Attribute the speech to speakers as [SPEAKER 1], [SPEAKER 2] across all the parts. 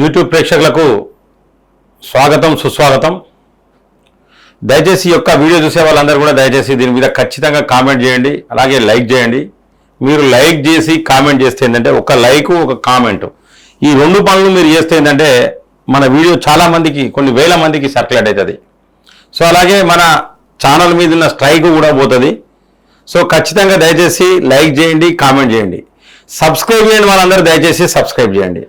[SPEAKER 1] YouTube ప్రేక్షకులకు స్వాగతం సుస్వాగతం. దయచేసి యొక్క వీడియో చూసే వాళ్ళందరూ కూడా దయచేసి దీని మీద ఖచ్చితంగా కామెంట్ చేయండి అలాగే లైక్ చేయండి. మీరు లైక్ చేసి కామెంట్ చేస్తే ఏంటంటే ఒక లైక్ ఒక కామెంట్. ఈ రెండు పనులు మీరు చేస్తే ఏంటంటే మన వీడియో చాలా మందికి కొన్ని వేల మందికి సర్క్యులేట్ అవుతుంది. సో అలాగే మన ఛానల్ మీద ఉన్న స్ట్రైక్ కూడా పోతుంది. సో ఖచ్చితంగా దయచేసి లైక్ చేయండి కామెంట్ చేయండి. సబ్స్క్రైబ్ చేయండి వాళ్ళందరూ దయచేసి సబ్స్క్రైబ్ చేయండి.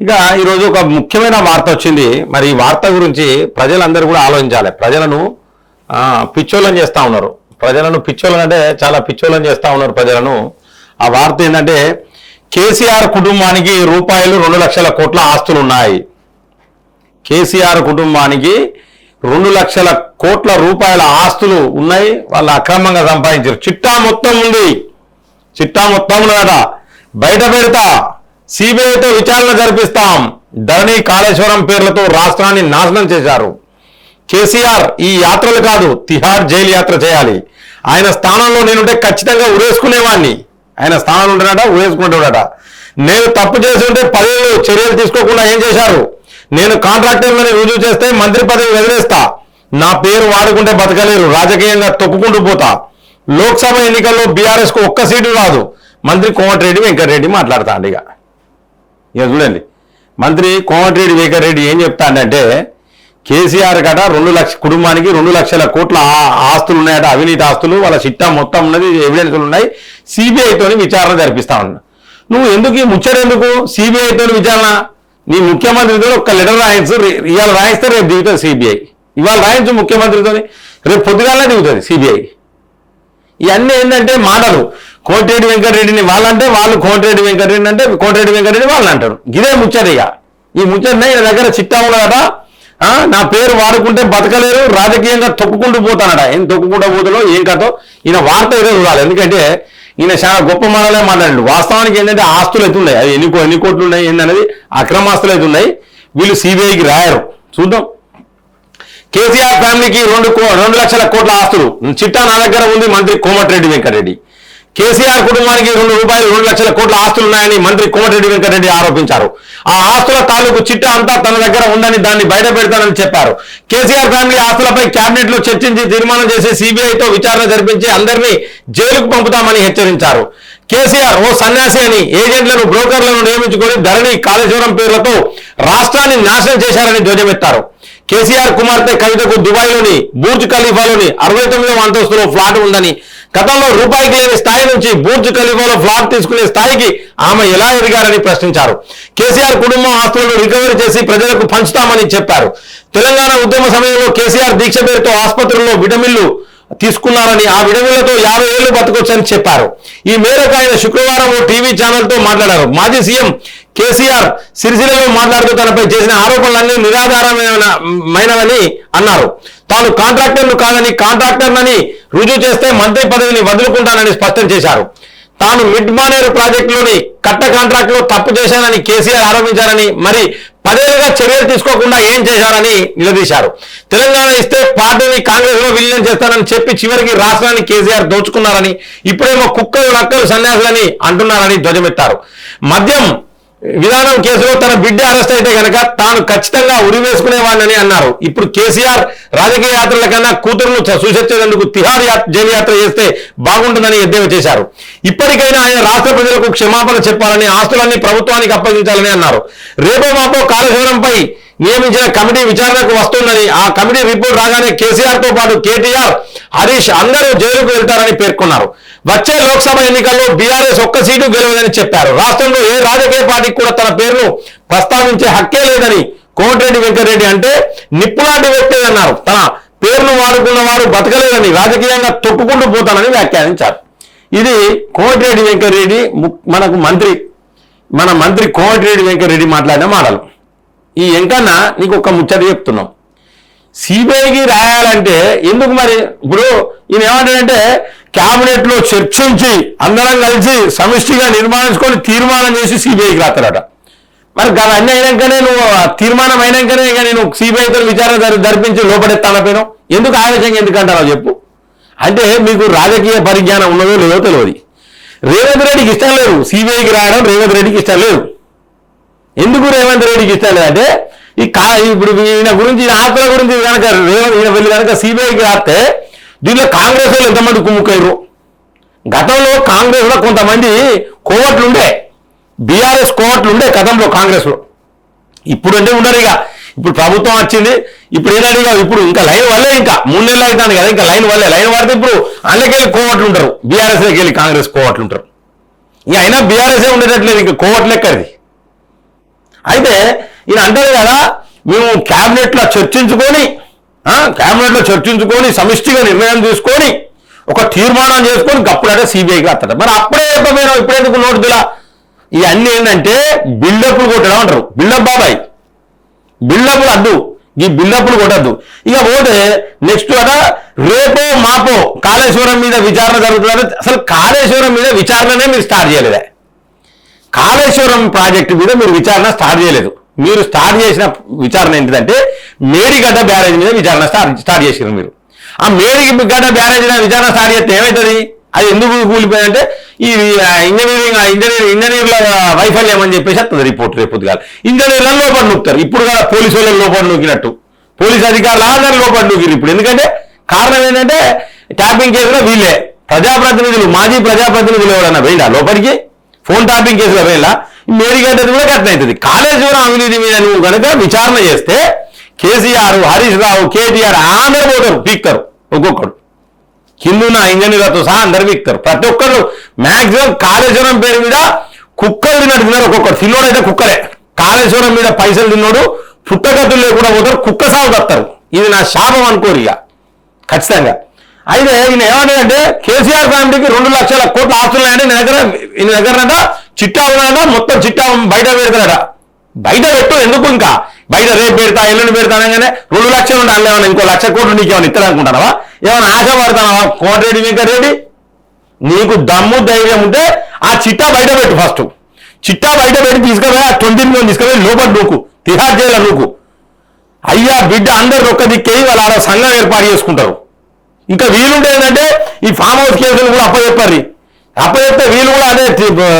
[SPEAKER 1] ఇక ఈరోజు ఒక ముఖ్యమైన వార్త వచ్చింది. మరి ఈ వార్త గురించి ప్రజలందరూ కూడా ఆలోచించాలి. ప్రజలను పిచ్చోళ్ళని చేస్తూ ఉన్నారు. ప్రజలను పిచ్చోళ్ళని అంటే చాలా పిచ్చోళ్ళని చేస్తూ ఉన్నారు ప్రజలను. ఆ వార్త ఏంటంటే కేసీఆర్ కుటుంబానికి రూపాయలు రెండు లక్షల కోట్ల ఆస్తులు ఉన్నాయి కేసీఆర్ కుటుంబానికి రెండు లక్షల కోట్ల రూపాయల ఆస్తులు ఉన్నాయి. వాళ్ళు అక్రమంగా సంపాదించారు. చిట్టా మొత్తం ఉంది. చిట్టా మొత్తం ఉన్నదట. బయట పెడతా. సిబిఐతో విచారణ జరిపిస్తాం. ధరణి కాళేశ్వరం పేర్లతో రాష్ట్రాన్ని నాశనం చేశారు. కేసీఆర్ ఈ యాత్రలు కాదు తిహార్ జైలు యాత్ర చేయాలి. ఆయన స్థానంలో నేనుంటే ఖచ్చితంగా ఉరేసుకునేవాడిని ఆయన స్థానంలో ఉంటున్నాడ? ఉరేసుకుంటాడట నేను తప్పు చేసి ఉంటే పదవులు చర్యలు తీసుకోకుండా ఏం చేశారు? నేను కాంట్రాక్టర్లని రుజువు చేస్తే మంత్రి పదవి వదిలేస్తా. నా పేరు వాడుకుంటే బతకలేరు రాజకీయంగా తొక్కుకుంటూ పోతా. లోక్సభ ఎన్నికల్లో బీఆర్ఎస్కు ఒక్క సీటు రాదు. మంత్రి కోమటిరెడ్డి వెంకటరెడ్డి మాట్లాడతాండి ఇక. ఇక చూడండి. మంత్రి కోమటిరెడ్డి వెంకటరెడ్డి ఏం చెప్తాడంటే కేసీఆర్ కట రెండు లక్ష కుటుంబానికి రెండు లక్షల కోట్ల ఆస్తులు ఉన్నాయట అవినీతి ఆస్తులు వాళ్ళ చిట్టా మొత్తం ఉన్నది ఎవిడెన్స్లు ఉన్నాయి. సిబిఐతో విచారణ జరిపిస్తా ఉన్నా. నువ్వు ఎందుకు ఈ ముచ్చట ఎందుకు? సిబిఐతో విచారణ? నీ ముఖ్యమంత్రితో ఒక లెటర్ రాయించు రే- ఇవాళ రాయిస్తే రేపు దిగుతుంది సిబిఐ ఇవాళ రాయించు ముఖ్యమంత్రితో రేపు పొద్దుగాలనే దిగుతుంది సిబిఐ ఇవన్నీ ఏంటంటే మాటలు. కోటిరెడ్డి వెంకటరెడ్డిని వాళ్ళంటే వాళ్ళు కోటిరెడ్డి వెంకటరెడ్డి అంటే కోటిరెడ్డి వెంకటరెడ్డి వాళ్ళు అంటారు. ఇదే ముచ్చట ఇక. ఈ ముచ్చటనే ఈయన దగ్గర చిట్టా ఉన్నదట. నా పేరు వాడుకుంటే బతకలేరు రాజకీయంగా తొక్కుకుంటూ పోతానట. ఏం తొక్కుకుంటూ పోతాడో ఏం కథో ఈయన వార్త ఏదో చూడాలి. ఎందుకంటే ఈయన చాలా గొప్ప మాటలే మాట్లాడండి. వాస్తవానికి ఏంటంటే ఆస్తులు అయితే ఉన్నాయి. అది ఎన్ని ఎన్ని కోట్లు ఉన్నాయి ఏందనేది అక్రమాస్తులు అయితే ఉన్నాయి. వీళ్ళు సిబిఐకి రాయరు. చూద్దాం. కేసీఆర్ ఫ్యామిలీకి రెండు కో- రెండు లక్షల కోట్ల ఆస్తులు. చిట్టా నా దగ్గర ఉంది మంత్రి కోమటిరెడ్డి వెంకటరెడ్డి. కేసీఆర్ కుటుంబానికి రెండు రూపాయలు రెండు లక్షల కోట్ల ఆస్తులు ఉన్నాయని మంత్రి కోమటిరెడ్డి వెంకటరెడ్డి ఆరోపించారు. ఆ ఆస్తుల తాలూకు చిట్టా అంతా తన దగ్గర ఉందని దాన్ని బయట పెడతానని చెప్పారు. కేసీఆర్ ఫ్యామిలీ ఆస్తులపై కేబినెట్లో చర్చించి తీర్మానం చేసి సిబిఐతో విచారణ జరిపించి అందరినీ జైలుకు పంపుతామని హెచ్చరించారు. కేసీఆర్ ఓ సన్యాసి అని ఏజెంట్లను బ్రోకర్లను నియమించుకొని ధరణి కాళేశ్వరం పేర్లతో రాష్ట్రాన్ని నాశనం చేశారని ధ్వజమెత్తారు. కేసీఆర్ కుమార్తె కవితకు దుబాయ్లోని బూర్జ్ ఖలీఫాలోని అరవై తొమ్మిదవ అంతస్తులో ఫ్లాట్ ఉందని గతంలో రూపాయికి లేని స్థాయి నుంచి బూర్జ్ ఖలీఫాలో ఫ్లాట్ తీసుకునే స్థాయికి ఆమె ఎలా ఎదిగారని ప్రశ్నించారు. కేసీఆర్ కుటుంబం ఆస్తులను రికవరీ చేసి ప్రజలకు పంచుతామని చెప్పారు. తెలంగాణ ఉద్యమ సమయంలో కేసీఆర్ దీక్ష పేరుతో ఆసుపత్రుల్లో విటమిన్లు తీసుకున్నారని ఆ విడవలతో యాభై ఏళ్ళు బతకొచ్చని చెప్పారు. ఈ మేరకు ఆయన శుక్రవారం ఓ టీవీ ఛానల్తో మాట్లాడారు. మాజీ సీఎం కేసీఆర్ సిరిసిల్లలో మాట్లాడుతూ తనపై చేసిన ఆరోపణలన్నీ నిరాధారమైనవని అన్నారు. తాను కాంట్రాక్టర్ను కాదని కాంట్రాక్టర్నని రుజువు చేస్తే మంత్రి పదవిని వదులుకుంటానని స్పష్టం చేశారు. తాను మిడ్ మానేరు ప్రాజెక్టులోని కట్ట కాంట్రాక్టులో తప్పు చేశానని కేసీఆర్ ఆరోపించారని మరి పదేళ్ళుగా చర్యలు తీసుకోకుండా ఏం చేశారని నిలదీశారు. తెలంగాణ ఇస్తే పార్టీని కాంగ్రెస్లో విలీనం చేస్తానని చెప్పి చివరికి రాష్ట్రాన్ని కేసీఆర్ దోచుకున్నారని ఇప్పుడేమో కుక్కలు నక్కలు సన్యాసులని అంటున్నారని ధ్వజమెత్తారు. మద్యం విధానం కేసులో తన బిడ్డ అరెస్ట్ అయితే గనక తాను ఖచ్చితంగా ఉరివేసుకునేవాడిని అన్నారు. ఇప్పుడు కేసీఆర్ రాజకీయ యాత్రల కన్నా కూతురును సూచించేందుకు తిహార్ జైలు యాత్ర చేస్తే బాగుంటుందని ఎద్దేవా చేశారు. ఇప్పటికైనా ఆయన రాష్ట్ర ప్రజలకు క్షమాపణ చెప్పాలని ఆస్తులన్నీ ప్రభుత్వానికి అప్పగించాలని అన్నారు. రేపో మాపో కాళేశ్వరంపై నియమించిన కమిటీ విచారణకు వస్తుందని ఆ కమిటీ రిపోర్ట్ రాగానే కేసీఆర్తో పాటు కేటీఆర్ హరీష్ అందరూ జైలుకు వెళ్తారని పేర్కొన్నారు. వచ్చే లోక్సభ ఎన్నికల్లో బీఆర్ఎస్ ఒక్క సీటు గెలవదని చెప్పారు. రాష్ట్రంలో ఏ రాజకీయ పార్టీకి కూడా తన పేరును ప్రస్తావించే హక్కే లేదని కోమటిరెడ్డి వెంకటరెడ్డి అంటే నిప్పులాంటి వ్యక్తి అన్నారు. తన పేరును వాడుకున్న వారు బతకలేదని రాజకీయంగా తొక్కుకుంటూ పోతానని వ్యాఖ్యానించారు. ఇది కోమటిరెడ్డి వెంకటరెడ్డి ము- మనకు మంత్రి మన మంత్రి కోమటిరెడ్డి వెంకటరెడ్డి మాట్లాడిన మాటలు. ఈ ఎంకన్న నీకు ఒక ముచ్చట చెప్తున్నాం. సిబిఐకి రాయాలంటే ఎందుకు మరి? ఇప్పుడు ఈయన ఏమంటాడంటే క్యాబినెట్లో చర్చించి అందరం కలిసి సమిష్టిగా నిర్మాణించుకొని తీర్మానం చేసి సిబిఐకి రాస్తారట. మరి గల అన్ని అయినాకనే నువ్వు తీర్మానం అయినాకనే ఇక నేను సిబిఐతో విచారణ జరిపించి లోపడెత్తానపోయినావు ఎందుకు ఆవేశంగా ఎందుకు అంటారో చెప్పు. అంటే మీకు రాజకీయ పరిజ్ఞానం ఉన్నదో లేదో తెలియదు. రేవంత్ రెడ్డికి ఇష్టం లేదు. సిబిఐకి రాయడం రేవంత్ రెడ్డికి ఇష్టం లేదు. ఎందుకు రేవంత్ రెడ్డికి ఇష్టం లేదంటే ఈ కా ఇప్పుడు ఈయన గురించి ఈయన ఆత్మల గురించి కనుక రేవంత్ ఈయన వెళ్ళి కనుక సిబిఐకి రాస్తే దీనిలో కాంగ్రెస్ వాళ్ళు ఎంతమంది కుమ్ముకయ్యారు గతంలో కాంగ్రెస్లో కొంతమంది కోవట్లు ఉండే బీఆర్ఎస్ కోవట్లు ఉండే గతంలో కాంగ్రెస్లో. ఇప్పుడు అంటే ఉండరు ఇక. ఇప్పుడు ప్రభుత్వం వచ్చింది ఇప్పుడు ఏంటంటే ఇక ఇప్పుడు ఇంకా లైన్ వల్లే ఇంకా మూడు నెలలు అవుతాను కదా ఇంకా లైన్ వల్లే లైన్ పడితే ఇప్పుడు అందులోకెళ్ళి కోవట్లు ఉంటారు బీఆర్ఎస్ వెళ్ళి కాంగ్రెస్ కోవట్లు ఉంటారు ఇక అయినా బీఆర్ఎస్ ఉండేటట్లేదు ఇంకా కోవట్లు లెక్కది అయితే ఈయన అంటారు కదా మేము క్యాబినెట్లో చర్చించుకొని క్యాబినెట్లో చర్చించుకొని సమిష్టిగా నిర్ణయం తీసుకొని ఒక తీర్మానం చేసుకొని గప్పుడంటే సిబిఐకి వస్తాడు మరి అప్పుడే చెప్పపోయినావు ఇప్పుడు ఎందుకు నోటు దిలా? ఇవన్నీ ఏంటంటే బిల్డప్లు కొట్టడం అంటారు. బిల్డప్ బాబాయ్. బిల్డప్లు అద్దు. ఈ బిల్డప్లు కొట్టద్దు. ఇక పోతే నెక్స్ట్ అట రేపో మాపో కాళేశ్వరం మీద విచారణ జరుగుతుందంటే అసలు కాళేశ్వరం మీద విచారణనే మీరు స్టార్ట్ చేయలేదే. కాళేశ్వరం ప్రాజెక్టు మీద మీరు విచారణ స్టార్ట్ చేయలేదు. మీరు స్టార్ట్ చేసిన విచారణ ఏంటిదంటే మేడిగడ్డ బ్యారేజ్ మీద విచారణ స్టార్ట్ స్టార్ట్ చేసారు మీరు. ఆ మేడిగడ్డ బ్యారేజ్ మీద విచారణ స్టార్ట్ చేస్తే ఏమవుతుంది అది ఎందుకు కూలిపోయిందంటే ఈ ఇంజనీరింగ్ ఇంజనీర్ ఇంజనీర్ల వైఫల్యం అని చెప్పేసి వస్తుంది రిపోర్ట్ రేపు పొద్దుగాల. ఇంజనీర్లను లోపల నొక్కుతారు ఇప్పుడు కూడా పోలీసు వాళ్ళని లోపల నొక్కినట్టు పోలీస్ అధికారులు అందరూ లోపల నొక్కిరు ఇప్పుడు. ఎందుకంటే కారణం ఏంటంటే ట్యాపింగ్ కేసులో వీళ్ళే. ప్రజాప్రతినిధులు మాజీ ప్రజాప్రతినిధులు ఎవరన్నా వెళ్ళా లోపలికి? ఫోన్ టాపింగ్ కేసులో వెళ్ళా మేరీగడ్డది కూడా కట్న అవుతుంది. కాళేశ్వరం అవినీతి మీద నువ్వు కనుక విచారణ చేస్తే కేసీఆర్ హరీష్ రావు కేటీఆర్ అందరు పోతారు పీక్తారు ఒక్కొక్కరు కిందున్న ఇంజనీర్లతో సహా అందరు పీక్తారు ప్రతి ఒక్కరు మాక్సిమం కాళేశ్వరం పేరు మీద కుక్కలు తిన్నట్టున్నారు ఒక్కొక్కరు తిన్నోడు అయితే కుక్కలే. కాళేశ్వరం మీద పైసలు తిన్నోడు పుట్టగతులు లేకుండా పోతారు కుక్క సాగు తత్తారు ఇది నా శాపం అనుకోరు ఇక. ఖచ్చితంగా. అయితే ఈయన ఏమంటాడంటే కేసీఆర్ ఫ్యామిలీకి రెండు లక్షల కోట్ల ఆస్తులు ఉన్నాయంటే ఈయన దగ్గర ఈయన దగ్గర చిట్టా ఉన్నాడ మొత్తం చిట్టా బయట పెడతాడట. బయట పెట్టు ఎందుకు ఇంకా? బయట రేపు పెడతా ఎల్లుండి పెడతా అనగానే రెండు లక్షలు ఉండాలి ఏమన్నా ఇంకో లక్ష కోట్లు నీకు ఏమైనా ఇస్తాడనుకుంటావా ఏమైనా ఆశ పడతావా కోటరెడ్డి వెంకటరెడ్డి నీకు దమ్ము ధైర్యం ఉంటే ఆ చిట్టా బయట పెట్టు ఫస్ట్ చిట్టా బయట పెట్టి తీసుకుపోయి ఆ ట్వంటీ మిలియన్ తీసుకుపోయి లోపల నూకు తిహార్ జైల్లో నూకు అయ్యా బిడ్డ అందరు ఒక్క దిక్కేయి వాళ్ళు ఆడ సంఘం ఏర్పాటు చేసుకుంటారు. ఇంకా వీలుంటే ఏంటంటే ఈ ఫామ్ హౌస్ కేసులు కూడా అప్పచెప్పారు. అప్పచెప్తే వీళ్ళు కూడా అదే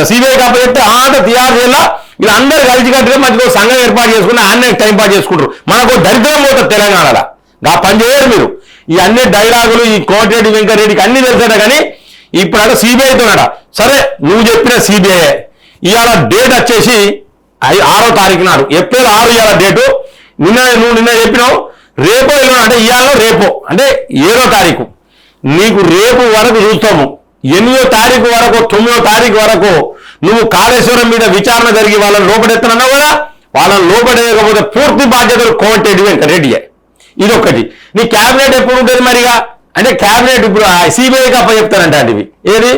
[SPEAKER 1] సిబిఐకి అప్పచెప్తే ఆట తిహార్ జైల్లో వీళ్ళందరూ కలిసి కట్టితే మంచిగా సంఘం ఏర్పాటు చేసుకుని అన్నీ టైం పాస్ చేసుకుంటారు. మనకు దరిద్రం పోతుంది తెలంగాణలో. ఆ పని చేయరు మీరు. ఈ అన్ని డైలాగులు ఈ కోటిరెడ్డి వెంకరెడ్డికి అన్ని తెలుసాడ కానీ ఇప్పుడు అక్కడ సిబిఐతోనట సరే నువ్వు చెప్పిన సిబిఐ ఇవాళ డేట్ వచ్చేసి ఐ- ఆరో తారీఖు నాడు. ఏప్రిల్ ఆరు ఇవాళ డేటు నిన్న నువ్వు నిన్న చెప్పినావు. రేపో ఇలా అంటే ఇవాళ రేపో. అంటే ఏడో తారీఖు. నీకు రేపు వరకు చూస్తాము. ఎనిమిదో తారీఖు వరకు తొమ్మిదో తారీఖు వరకు నువ్వు కాళేశ్వరం మీద విచారణ జరిగి వాళ్ళని లోపడెత్తనన్నావు కదా? వాళ్ళని లోపడేయకపోతే పూర్తి బాధ్యతలు కోమటిరెడ్డి వెంకరెడ్డియే ఇదొకటి నీ క్యాబినెట్ ఎప్పుడు ఉంటుంది మరిగా? అంటే క్యాబినెట్ ఇప్పుడు సిబిఐకి అప్ప చెప్తారంట ఇవి. ఏది?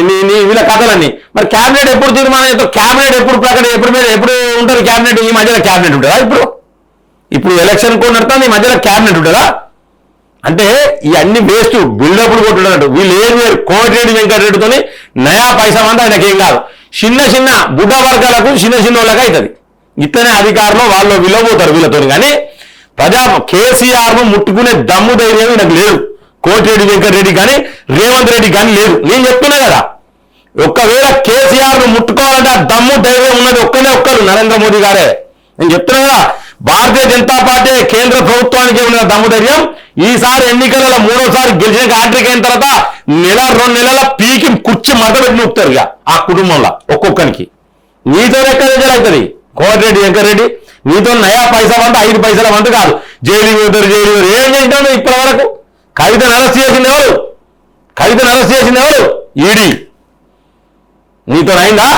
[SPEAKER 1] నీ నీ వీళ్ళ కథలన్నీ. మరి క్యాబినెట్ ఎప్పుడు తీర్మానం చేస్తావు? క్యాబినెట్ ఎప్పుడు ప్రకటన ఎప్పుడు మీద ఎప్పుడు ఉంటుంది క్యాబినెట్? ఈ మధ్యలో క్యాబినెట్ ఉంటుందా ఇప్పుడు? ఇప్పుడు ఎలక్షన్ కూడా నడుతుంది ఈ మధ్యలో క్యాబినెట్ ఉంటుందా? అంటే ఇవన్నీ వేస్ట్ బిల్డప్లు కొట్టున్నట్టు వీళ్ళు ఏం వేరు కోటిరెడ్డి వెంకటరెడ్డితోని నయా పైసా అంతా ఆయనకి ఏం కాదు. చిన్న చిన్న బుడ్డ వర్గాలకు చిన్న చిన్న వాళ్ళకి అవుతుంది ఇతనే అధికారంలో వాళ్ళు విలువబోతారు వీళ్ళతో కానీ ప్రజా కేసీఆర్ను ముట్టుకునే దమ్ము ధైర్యం నాకు లేదు. కోటిరెడ్డి వెంకటరెడ్డి కానీ రేవంత్ రెడ్డి కానీ లేదు. నేను చెప్తున్నా కదా ఒకవేళ కేసీఆర్ను ముట్టుకోవాలంటే ఆ దమ్ము ధైర్యం ఉన్నది ఒక్కనే ఒక్కరు నరేంద్ర మోదీ గారే. నేను చెప్తున్నా కదా భారతీయ జనతా పార్టీ కేంద్ర ప్రభుత్వానికి ఉన్న దమ్ముధైర్యం. ఈసారి ఎన్నికలలో మూడోసారి గెలిచిన హ్యాట్రిక్ అయిన తర్వాత నెల రెండు నెలల పీకి కుర్చీ మడతపెట్టి నొక్కుతారు ఇక ఆ కుటుంబంలో ఒక్కొక్కరికి నీతో ఎక్కడ అవుతుంది? కోమటిరెడ్డి వెంకరెడ్డి నీతో నయా పైసా వంట ఐదు పైసల వంట కాదు. జైలు పోతారు జైలు ఏం చేసినావు ఇప్పటి వరకు? కవితను అరెస్ట్ చేసింది ఎవరు? కవితను అరెస్ట్ చేసింది ఎవరు? ఈడీ. నీతో అయిందా?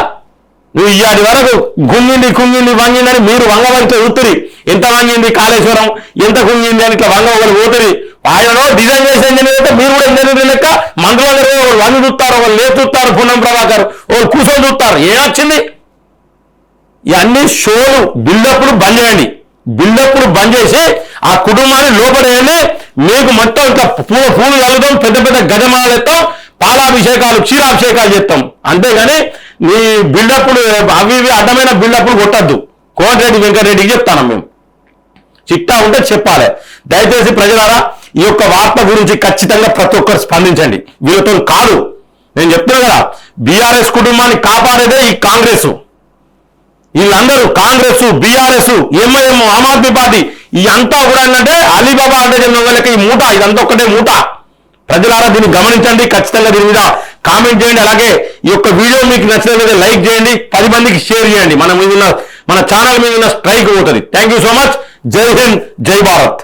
[SPEAKER 1] నువ్వు వరకు గుంగింది కుంగింది వంగిందని మీరు వంగవలసి ఊతురి ఎంత వంగింది కాళేశ్వరం ఎంత కుంగింది అని ఇట్లా వంగ ఒకరు ఊతురి ఆయన డిజైన్ చేసే ఇంజనీర్ అయితే మీరు కూడా ఇంజనీర్ లెక్క మంత్రులందరూ ఒకరు వంగి చూస్తారు ఒకరు లేపు చూస్తారు పున్నం ప్రభాకర్ ఒకరు కూర్చొని చూస్తారు. ఏమొచ్చింది? ఇవన్నీ షోలు బిల్డప్లు బంద్ చేయండి. బిల్డప్లు బంద్ చేసి ఆ కుటుంబాన్ని లోపడేయండి మీకు మొత్తం ఇట్లా పూల పూలు కలుగుతాం పెద్ద పెద్ద గజమాలు ఎత్తాం పాలాభిషేకాలు క్షీరాభిషేకాలు చేస్తాం. అంతేగాని నీ బిల్డప్లు అవి ఇవి అడ్డమైన బిల్డప్లు కొట్టద్దు. కోమటిరెడ్డి వెంకటరెడ్డికి చెప్తాను మేము. చిట్టా ఉంటే చెప్పాలి. దయచేసి ప్రజలారా ఈ యొక్క వార్త గురించి ఖచ్చితంగా ప్రతి ఒక్కరు స్పందించండి. వీళ్ళతో కాదు. నేను చెప్తున్నా కదా బీఆర్ఎస్ కుటుంబాన్ని కాపాడేదే ఈ కాంగ్రెస్. వీళ్ళందరూ Congress BRS MIM Aam Aadmi party ఈ అంతా కూడా ఏంటంటే అలీబాబా అంటే వాళ్ళకి ఈ మూట ఇదంతా ఒక్కటే మూట. ప్రజలారా దీన్ని గమనించండి. ఖచ్చితంగా దీని మీద కామెంట్ చేయండి. అలాగే ఈ యొక్క వీడియో మీకు నచ్చినట్లయితే లైక్ చేయండి. పది మందికి షేర్ చేయండి. మన మీద ఉన్న మన ఛానల్ మీద ఉన్న స్ట్రైక్ పోతుంది. థ్యాంక్ యూ సో మచ్ జై హింద్. జై భారత్.